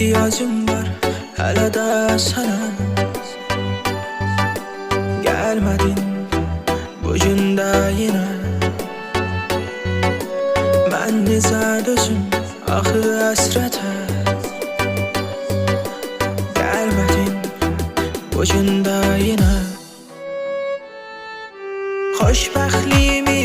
ihtiyacım var. Hele de sana. Gelmedin Bucunda yine. Ben nize dözüm Ahı esrete Gelmedin Bucunda yine. Xoşbəxtliyimi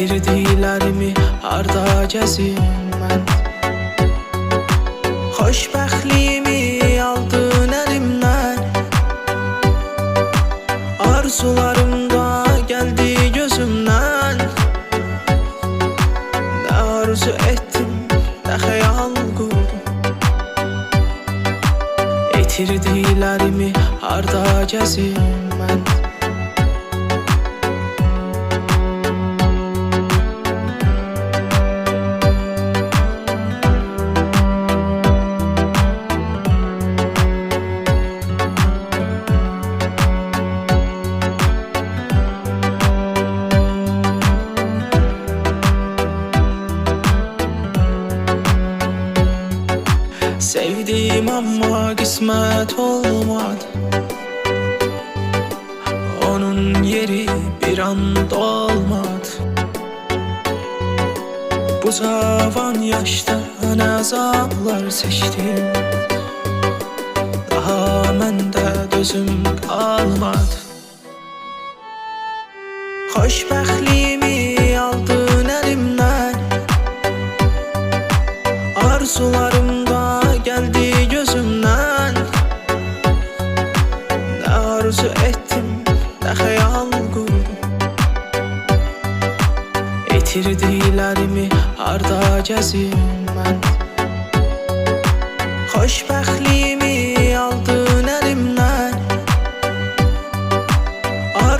Etirdilerimi harda gəzim mən Xoşbəxtliyimi aldın əlimdən. Arzularım da geldi gözümden Ne arzu ettim ne hayal kurdum Etirdilerimi harda gəzim Sevdim ama kısmet olmadı. Onun yeri bir anda olmadı Bu zavan yaşta azaplar seçtim Daha məndə dözüm kalmadı. Xoşbəxtliyimi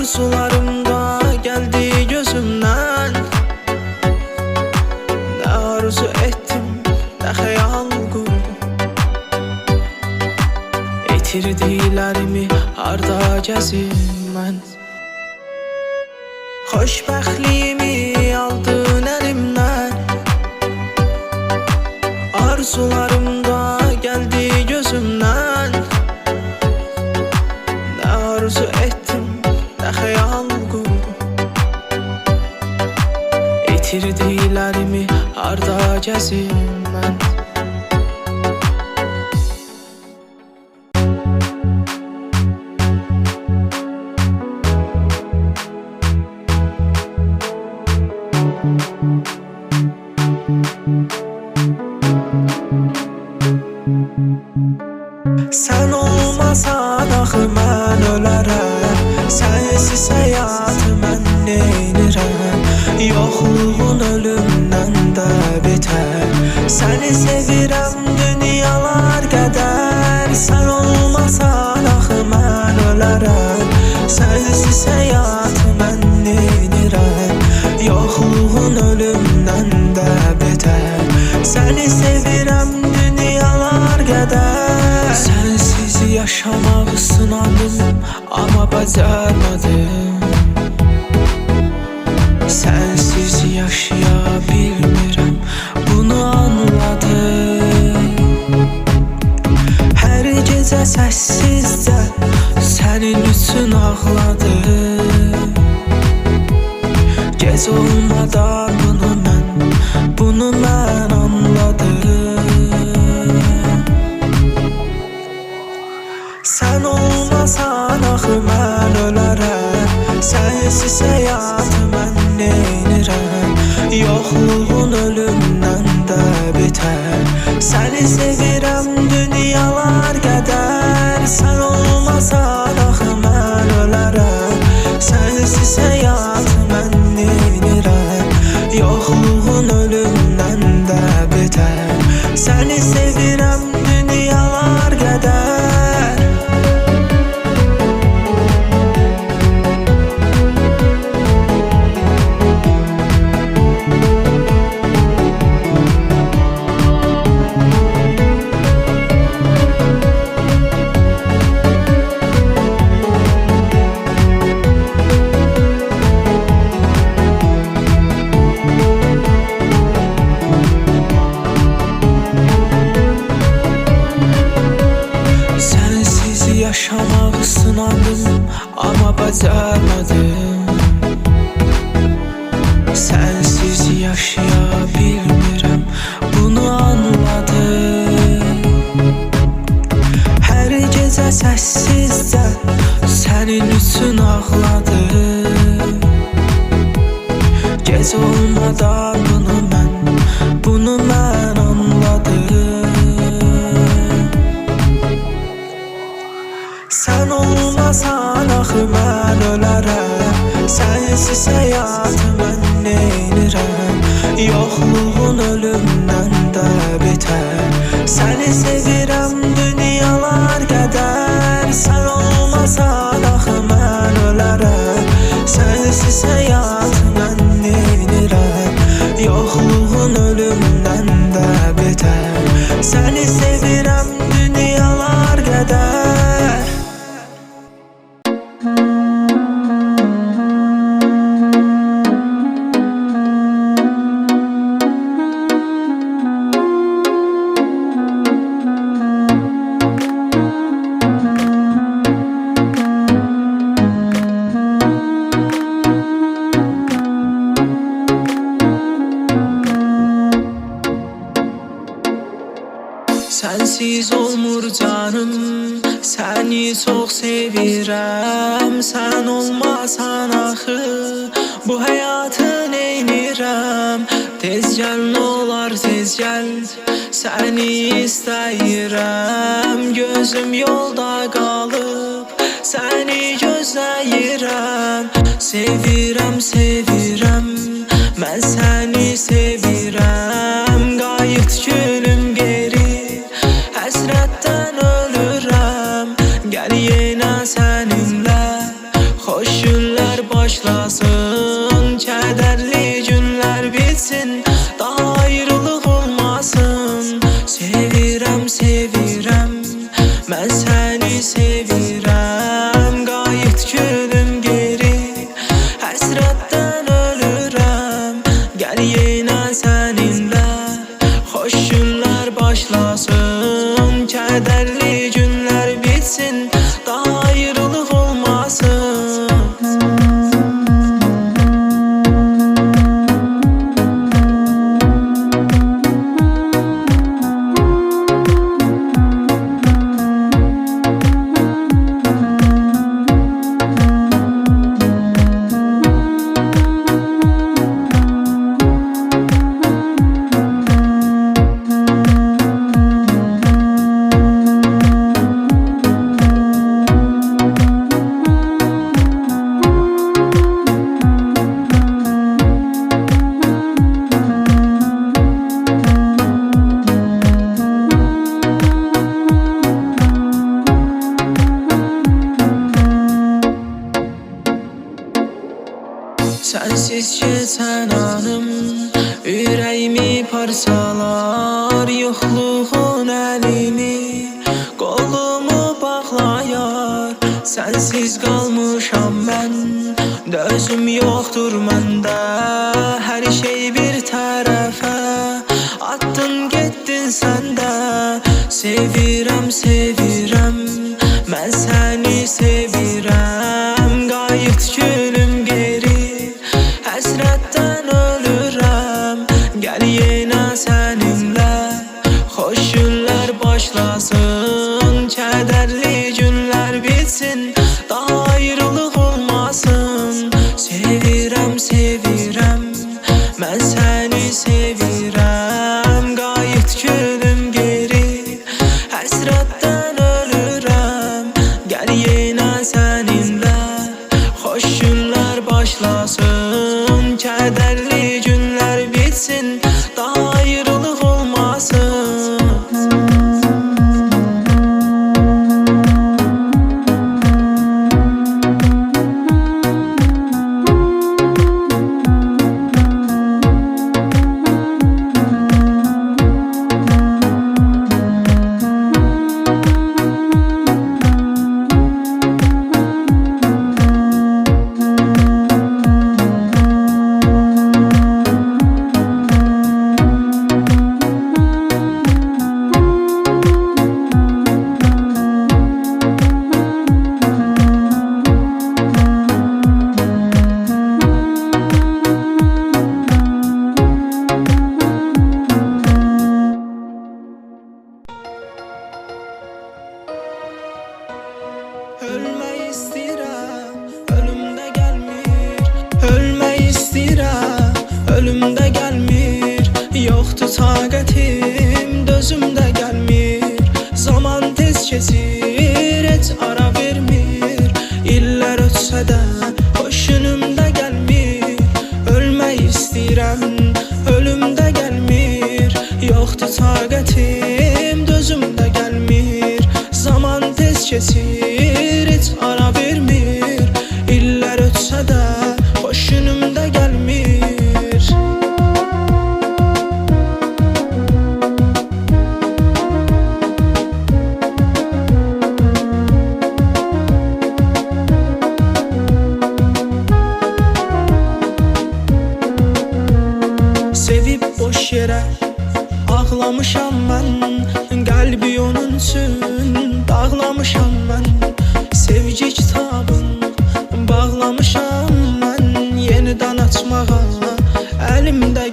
Arzularım da geldi gözümden. Ne arzu ettim ne hayal kurdum. Etirdilerimi harda gəzim mən Xoşbəxtliyimi Səni sevirəm dünyalar qədər. Sən olmasan axı mən ölərəm. Sənsiz həyatı mən neynirəm? Yoxluğun ölümdən də betər. Səni sevirəm dünyalar qədər. Sensiz yaşamak sınadım ama becermedim Sensiz yaşayabilmirəm Her gece sessizce senin üçün ağladım. Gec olmadan bunu mən, bunu mən anladım. Sen olmasan axı mən ölərəm Sənsiz həyatı mən neynirəm Yoxluğun ölümdən də betər Səni sevirəm dünyalar qədər Sən olmasan axı mən ölərəm Sənsiz həyatı mən neynirəm Yoxluğun ölümdən də betər Səni sevirəm dünyalar Yaşamak sınadım ama bacarmadım. Sensiz yaşayabilmirəm bunu anladım. Hər gecə səssizcə sənin üçün ağladım. Gec olmadan bunu mən, bunu mən axı mən ölərəm Sənsiz həyatı mən neynirəm Yoxluğun ölümdən də betər Səni sevirəm dünyalar qədər Sən olmasan axı mən ölərəm Sənsiz həyatı sevirəm Sen olmasan axı. Bu hayatı neynirəm Tez gel ne olar tez gel Seni istəyirəm Gözüm yolda qalıb. Seni gözləyirəm Sevirəm, sevirəm. Mən səni sevirəm Parçalar Yoxluğun əlimi Qolumu bağlayar. Sensiz qalmışam mən Dözüm yoxdur məndə Hər şey bir tərəfə Attın getdin sən də Sevirəm, sevirəm Dağlamışam mən qəlbi onun üçün Dağlamışam mən sevgi kitabın. Bağlamışam mən yenidən açmağa Əlimdə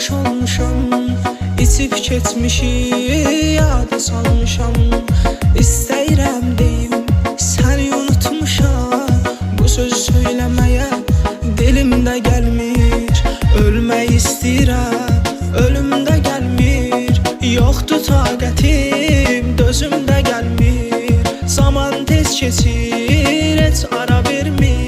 sarhoş olmuşam İtip ketmişi yada salmışam. İstəyirəm deyim səni unutmuşam Bu söz söyləməyə dilimdə gəlmir Ölmək istəyirəm ölümdə gəlmir Yoxdur taqətim dözümdə gəlmir Zaman tez keçir heç ara vermir